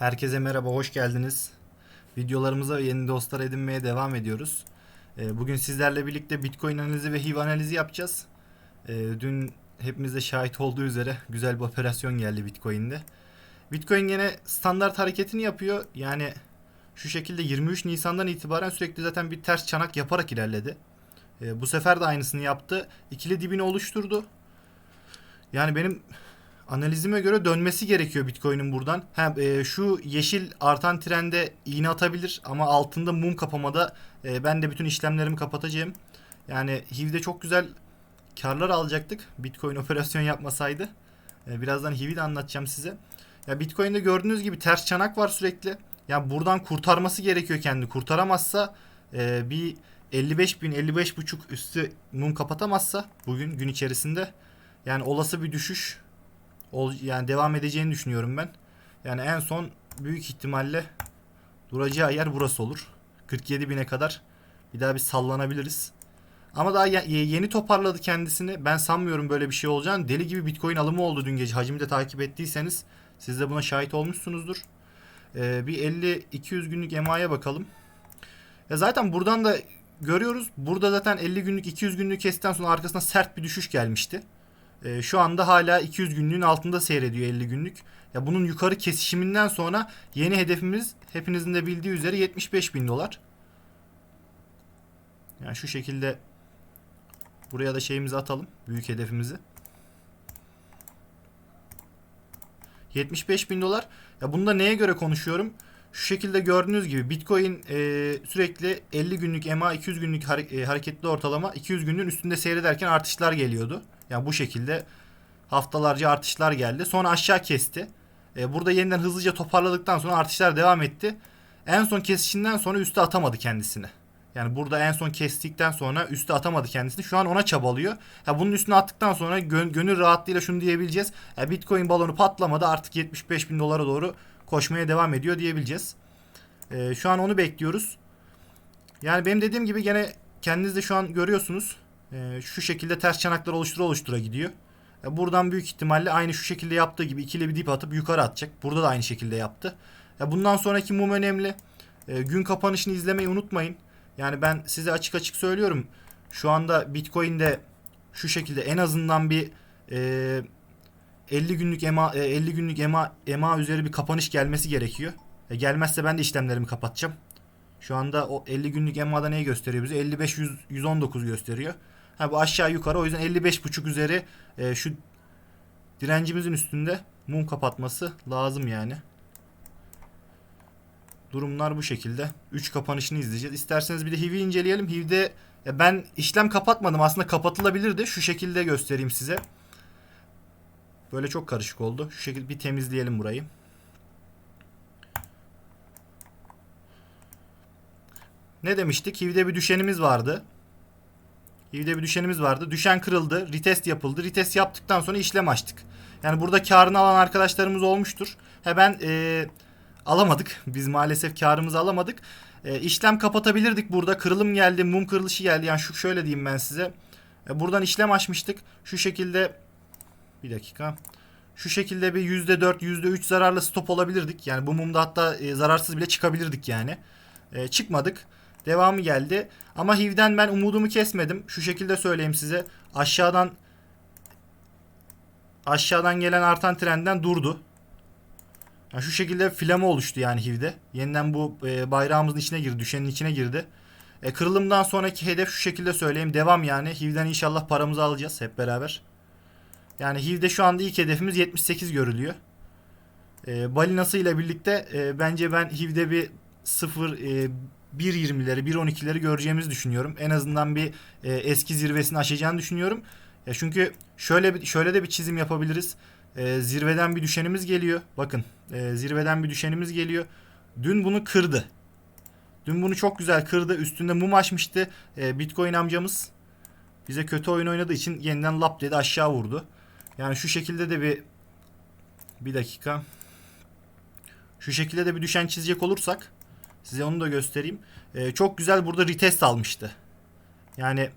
Herkese merhaba, hoş geldiniz. Videolarımıza yeni dostlar edinmeye devam ediyoruz. Ee, Bugün sizlerle birlikte Bitcoin analizi ve HIV analizi yapacağız. Ee, Dün hepimiz de şahit olduğu üzere güzel bir operasyon geldi Bitcoin'de. Bitcoin yine standart hareketini yapıyor. Yani şu şekilde 23 Nisan'dan itibaren sürekli zaten bir ters çanak yaparak ilerledi. Ee, Bu sefer de aynısını yaptı. İkili dibini oluşturdu. Yani benim analizime göre dönmesi gerekiyor Bitcoin'in buradan. Ha, e, şu yeşil artan trende iğne atabilir ama altında mum kapamada e, ben de bütün işlemlerimi kapatacağım. Yani HIV'de çok güzel karlar alacaktık. Bitcoin operasyon yapmasaydı. E, birazdan HIV'i de anlatacağım size. Ya Bitcoin'de gördüğünüz gibi ters çanak var sürekli. Ya buradan kurtarması gerekiyor kendini. Kurtaramazsa e, bir 55 bin 55 buçuk üstü mum kapatamazsa bugün gün içerisinde yani olası bir düşüş ol, yani devam edeceğini düşünüyorum ben. Yani en son büyük ihtimalle duracağı yer burası olur. 47 bine kadar bir daha bir sallanabiliriz. Ama daha ye- yeni toparladı kendisini. Ben sanmıyorum böyle bir şey olacağını. Deli gibi Bitcoin alımı oldu dün gece. Hacmi de takip ettiyseniz siz de buna şahit olmuşsunuzdur. Ee, bir 50-200 günlük EMA'ya bakalım. Ya zaten buradan da görüyoruz. Burada zaten 50 günlük 200 günlük kesitten sonra arkasına sert bir düşüş gelmişti. Ee, şu anda hala 200 günlüğün altında seyrediyor 50 günlük. Ya bunun yukarı kesişiminden sonra yeni hedefimiz hepinizin de bildiği üzere 75 bin dolar. Yani şu şekilde buraya da şeyimizi atalım. Büyük hedefimizi. 75 bin dolar. Ya bunda neye göre konuşuyorum? Şu şekilde gördüğünüz gibi Bitcoin e, sürekli 50 günlük EMA 200 günlük e, hareketli ortalama 200 günlüğün üstünde seyrederken artışlar geliyordu. Yani bu şekilde haftalarca artışlar geldi. Sonra aşağı kesti. E, burada yeniden hızlıca toparladıktan sonra artışlar devam etti. En son kesişinden sonra üste atamadı kendisini. Yani burada en son kestikten sonra üste atamadı kendisini. Şu an ona çabalıyor. Ya bunun üstüne attıktan sonra gön- gönül rahatlığıyla şunu diyebileceğiz. Ya Bitcoin balonu patlamadı artık 75 bin dolara doğru koşmaya devam ediyor diyebileceğiz. E, şu an onu bekliyoruz. Yani benim dediğim gibi gene kendiniz de şu an görüyorsunuz. E, şu şekilde ters çanaklar oluştura oluştura gidiyor. E, buradan büyük ihtimalle aynı şu şekilde yaptığı gibi ikili bir dip atıp yukarı atacak. Burada da aynı şekilde yaptı. Ya bundan sonraki mum önemli. E, gün kapanışını izlemeyi unutmayın. Yani ben size açık açık söylüyorum. Şu anda Bitcoin'de şu şekilde en azından bir e, 50 günlük EMA e, 50 günlük EMA EMA üzeri bir kapanış gelmesi gerekiyor. E, gelmezse ben de işlemlerimi kapatacağım. Şu anda o 50 günlük EMA'da neyi gösteriyor bize? 55 100, 119 gösteriyor. Ha bu aşağı yukarı o yüzden 55.5 üzeri e, şu direncimizin üstünde mum kapatması lazım yani. Durumlar bu şekilde. 3 kapanışını izleyeceğiz. İsterseniz bir de HIV'i inceleyelim. HIV'de ya ben işlem kapatmadım. Aslında kapatılabilirdi. Şu şekilde göstereyim size. Böyle çok karışık oldu. Şu şekilde bir temizleyelim burayı. Ne demiştik? HIV'de bir düşenimiz vardı. HIV'de bir düşenimiz vardı. Düşen kırıldı. Retest yapıldı. Retest yaptıktan sonra işlem açtık. Yani burada karını alan arkadaşlarımız olmuştur. He ben e, alamadık. Biz maalesef karımızı alamadık. E, işlem kapatabilirdik burada. Kırılım geldi. Mum kırılışı geldi. Yani şu şöyle diyeyim ben size. E, buradan işlem açmıştık. Şu şekilde bir dakika. Şu şekilde bir %4, %3 zararlı stop olabilirdik. Yani bu mumda hatta e, zararsız bile çıkabilirdik yani. E, çıkmadık. Devamı geldi. Ama HIV'den ben umudumu kesmedim. Şu şekilde söyleyeyim size. Aşağıdan aşağıdan gelen artan trenden durdu. Yani şu şekilde flama oluştu yani HIV'de. Yeniden bu e, bayrağımızın içine girdi. Düşenin içine girdi. E, kırılımdan sonraki hedef şu şekilde söyleyeyim. Devam yani. HIV'den inşallah paramızı alacağız hep beraber. Yani HIV'de şu anda ilk hedefimiz 78 görülüyor. E, balinası ile birlikte e, bence ben HIV'de bir 0 e, 1.20'leri 1.12'leri göreceğimizi düşünüyorum. En azından bir e, eski zirvesini aşacağını düşünüyorum. Ya çünkü şöyle şöyle de bir çizim yapabiliriz. E, zirveden bir düşenimiz geliyor. Bakın e, zirveden bir düşenimiz geliyor. Dün bunu kırdı. Dün bunu çok güzel kırdı. Üstünde mum açmıştı. E, Bitcoin amcamız bize kötü oyun oynadığı için yeniden lap dedi aşağı vurdu. Yani şu şekilde de bir bir dakika. Şu şekilde de bir düşen çizecek olursak size onu da göstereyim. Ee, çok güzel burada retest almıştı. Yani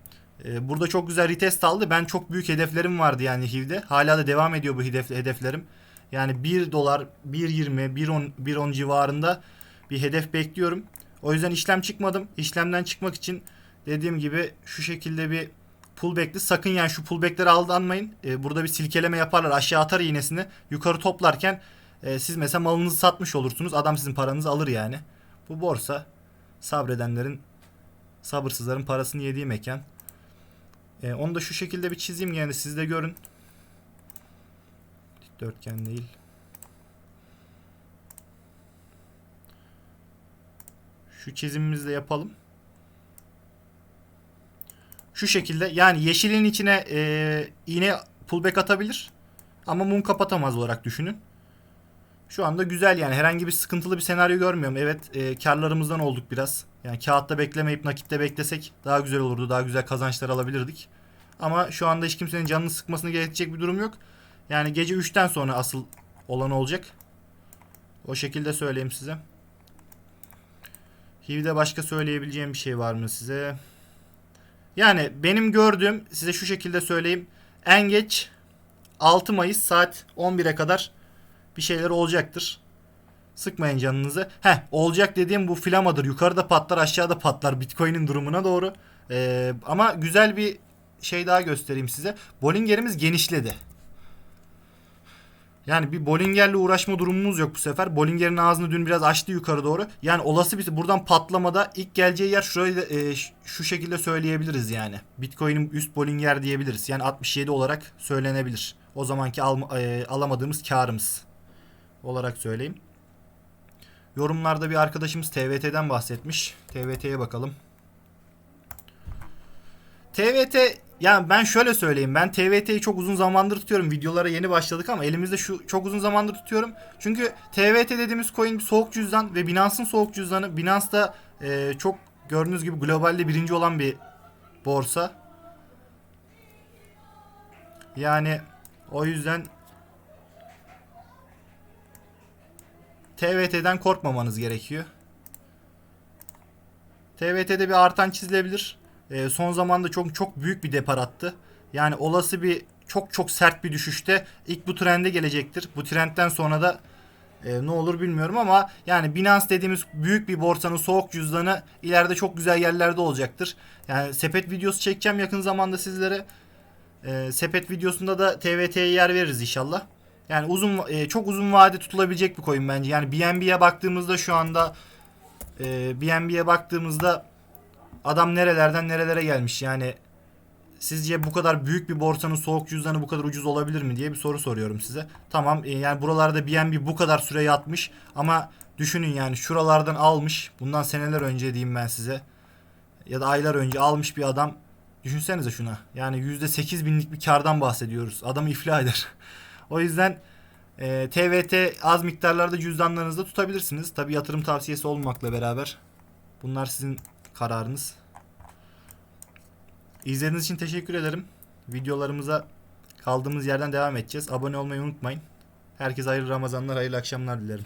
e, burada çok güzel retest aldı. Ben çok büyük hedeflerim vardı yani HIV'de. Hala da devam ediyor bu hedef, hedeflerim. Yani 1 dolar, 1.20, 1.10 1.10 civarında bir hedef bekliyorum. O yüzden işlem çıkmadım. İşlemden çıkmak için dediğim gibi şu şekilde bir pullback'li. Sakın yani şu pullback'lere aldanmayın. Ee, burada bir silkeleme yaparlar. Aşağı atar iğnesini. Yukarı toplarken e, siz mesela malınızı satmış olursunuz. Adam sizin paranızı alır yani. Bu borsa sabredenlerin sabırsızların parasını yediği mekan. Ee, onu da şu şekilde bir çizeyim yani siz de görün. Dikdörtgen değil. Şu çizimimizi de yapalım. Şu şekilde yani yeşilin içine e, iğne pullback atabilir. Ama mum kapatamaz olarak düşünün. Şu anda güzel yani herhangi bir sıkıntılı bir senaryo görmüyorum. Evet e, karlarımızdan olduk biraz. Yani kağıtta beklemeyip nakitte beklesek daha güzel olurdu. Daha güzel kazançlar alabilirdik. Ama şu anda hiç kimsenin canını sıkmasını gerekecek bir durum yok. Yani gece 3'ten sonra asıl olan olacak. O şekilde söyleyeyim size. HIV'de başka söyleyebileceğim bir şey var mı size? Yani benim gördüğüm size şu şekilde söyleyeyim. En geç 6 Mayıs saat 11'e kadar bir şeyler olacaktır. Sıkmayın canınızı. Heh olacak dediğim bu flamadır. Yukarıda patlar aşağıda patlar Bitcoin'in durumuna doğru. Ee, ama güzel bir şey daha göstereyim size. Bollinger'imiz genişledi. Yani bir Bollinger'le uğraşma durumumuz yok bu sefer. Bollinger'in ağzını dün biraz açtı yukarı doğru. Yani olası bir buradan patlamada ilk geleceği yer şurayı e, şu şekilde söyleyebiliriz yani. Bitcoin'in üst Bollinger diyebiliriz. Yani 67 olarak söylenebilir. O zamanki al- e, alamadığımız karımız olarak söyleyeyim. Yorumlarda bir arkadaşımız TVT'den bahsetmiş. TVT'ye bakalım. TVT yani ben şöyle söyleyeyim. Ben TVT'yi çok uzun zamandır tutuyorum. Videolara yeni başladık ama elimizde şu çok uzun zamandır tutuyorum. Çünkü TVT dediğimiz coin bir soğuk cüzdan ve Binance'ın soğuk cüzdanı. Binance da e, çok gördüğünüz gibi globalde birinci olan bir borsa. Yani o yüzden TVT'den korkmamanız gerekiyor. TVT'de bir artan çizilebilir. E, son zamanda çok çok büyük bir depar attı. Yani olası bir çok çok sert bir düşüşte ilk bu trende gelecektir. Bu trendten sonra da e, ne olur bilmiyorum ama yani Binance dediğimiz büyük bir borsanın soğuk cüzdanı ileride çok güzel yerlerde olacaktır. Yani sepet videosu çekeceğim yakın zamanda sizlere. E, sepet videosunda da TVT'ye yer veririz inşallah. Yani uzun e, çok uzun vade tutulabilecek bir coin bence. Yani BNB'ye baktığımızda şu anda e, BNB'ye baktığımızda adam nerelerden nerelere gelmiş yani sizce bu kadar büyük bir borsanın soğuk cüzdanı bu kadar ucuz olabilir mi diye bir soru soruyorum size. Tamam e, yani buralarda BNB bu kadar süre yatmış ama düşünün yani şuralardan almış bundan seneler önce diyeyim ben size ya da aylar önce almış bir adam düşünsenize şuna yani %8 binlik bir kardan bahsediyoruz adamı iflah eder. o yüzden e, TVT az miktarlarda cüzdanlarınızda tutabilirsiniz. Tabi yatırım tavsiyesi olmamakla beraber bunlar sizin kararınız. İzlediğiniz için teşekkür ederim. Videolarımıza kaldığımız yerden devam edeceğiz. Abone olmayı unutmayın. Herkese hayırlı Ramazanlar, hayırlı akşamlar dilerim.